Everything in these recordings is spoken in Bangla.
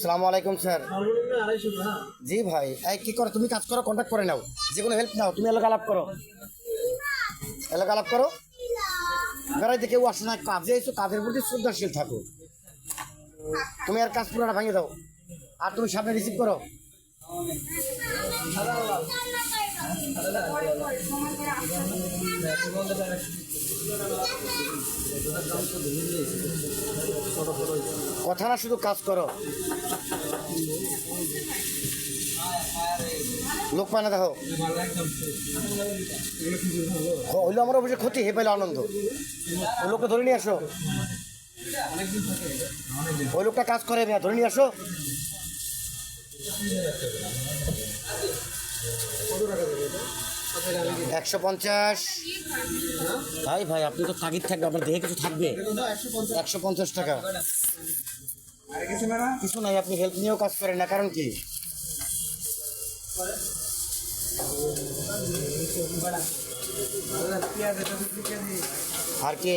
সালামু আলাইকুম, স্যার। জি ভাই, এই কি করো, তুমি কাজ করো কন্ট্যাক্ট করে নাও। যে কোনো হেল্প নাও, তুমি এলাকা আলাপ করো। এলাকা আলাপ করো। বেড়াইতে কেউ আসে না, কাজে এসো, কাজের প্রতি শ্রদ্ধাশীল থাকো। তুমি আর কাজ পুরোটা ভাঙিয়ে দাও। আর তুমি সামনে রিসিভ করো। কথা না, শুধু কাজ করো। লোক পায় না, দেখো। হইল আমার অবশ্যই ক্ষতি, হে পাইলো আনন্দ। ওই লোকটা ধরে নিয়ে আসো। ওই লোকটা কাজ করে ধরে নিয়ে আসো। একশো পঞ্চাশ। ভাই ভাই আপনি তো তাগিদ থাকবে আপনার দেহে কিছু থাকবে। একশো পঞ্চাশ টাকা। কিছু নাই আপনি হেল্প নিয়েও কাজ করেন না কারণ কি? আর কে?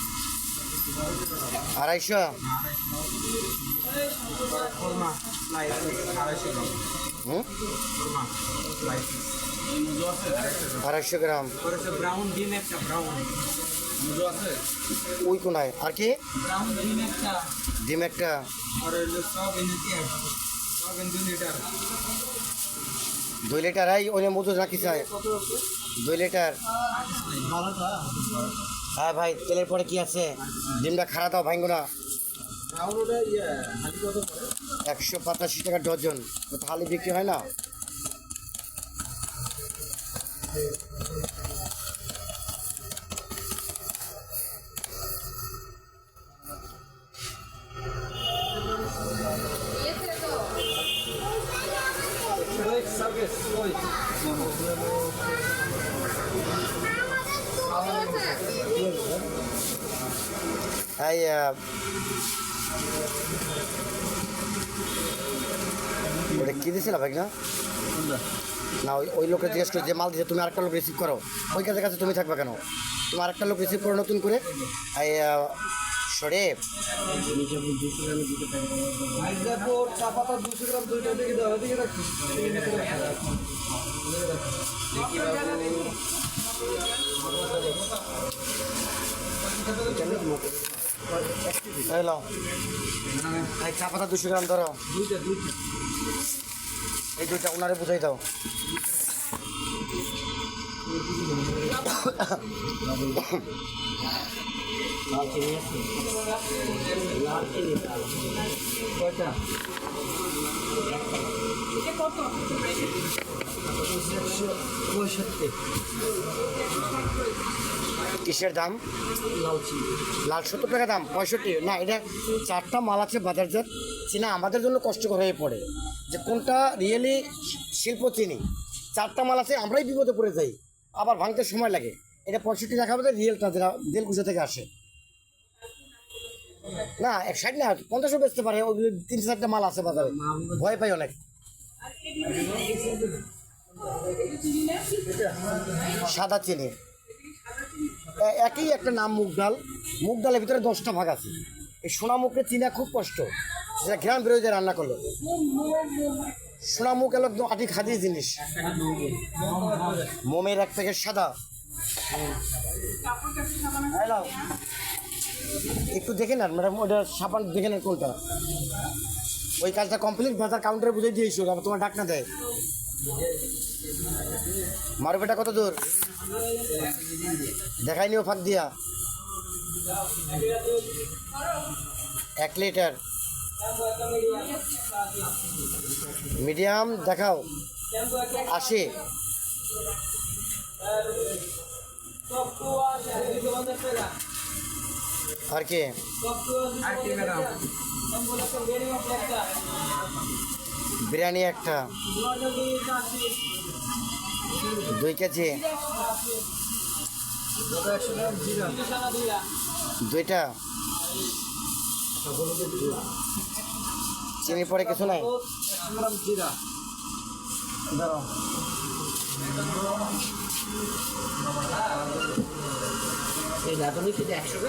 আড়াইশো। আড়াইশো গ্রাম। ওই কোনায়? আর কি? ডিম একটা। দুই লিটার এই ওই মধু রাখি চাই। দুই লিটার হ্যাঁ ভাই, তেলের পরে কি আছে? ডিমটা খারাপ দাও, ভাইঙ্গো না। একশো পঁচাশি টাকা ডজন। তাহলে বিক্রি হয় না? সার্ভিস এই আহ, ওটা কি দিছিল ভাই না? না ওই ওই লোকটা জিজ্ঞেস করে যে মাল দিয়েছে তুমি আরেকটা লোক রিসিভ করো। ওই কাজের কাছে তুমি থাকবে কেন? তুমি আরেকটা লোক রিসিভ করো নতুন করে? এই আহ, চা পাতা দুশো গ্রাম দুইটা দিকে দাও দিকে রাখি এই লাও এই চা পাতা দুশো গ্রাম ধরো। এই দুইটা ওনারে বুঝাই দাও। পঁয়ষট্টি। কিসের দাম? লাল সত্তর টাকা দাম পঁয়ষট্টি। না এটা চারটা মাল আছে বাজারজাত। চিনা আমাদের জন্য কষ্টকর হয়ে পড়ে। যে কোনটা রিয়েলি শিল্প চিনি? চারটা মাল আছে আমরাই বিপদে পড়ে যাই। আবার ভাঙতে সময় লাগে। এটা পঁয়ষট্টি টাকা হবে রিয়েলটা যেটা দেলকুচা থেকে আসে। না এক সাইড না পঞ্চাশও বেচতে পারে ওই তিন চারটা মাল আছে বাজারে। ভয় পাই অনেক। সাদা চিনি। একই একটা নাম মুগ ডাল। মুগ ডালের ভিতরে দশটা ভাগ আছে। এই সোনামুখে চিনা খুব কষ্ট। যেটা গ্রাম বিরোধী রান্না করল। সোনামুখ এলো একদম আটি খাদি জিনিস। মোমের এক প্যাকেট সাদা। একটু দেখে নেন ম্যাডাম, ওটা সাবান দেখে নেন কোনটা। ওই কাজটা কমপ্লিট বাজার কাউন্টারে বুঝে দিয়েছ তোমার ডাক না দেয়। মারুপেটা কত দূর? দেখাই নিও ফাঁক দিয়া। এক লিটার। মিডিয়াম, দেখাও। আশি। আর কি? আর বিরিয়ানি একটা। দুই কেজি। দুইটা। চিনি পরে কিছু নাই? একশো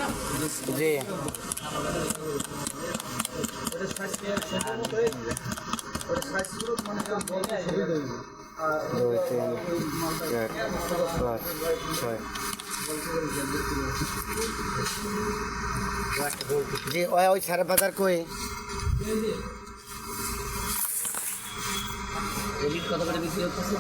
দুই তিন চার পাঁচ ছয় জি, ওই ওই সাড়ে বাজার কই? কত করে বিক্রি হচ্ছে?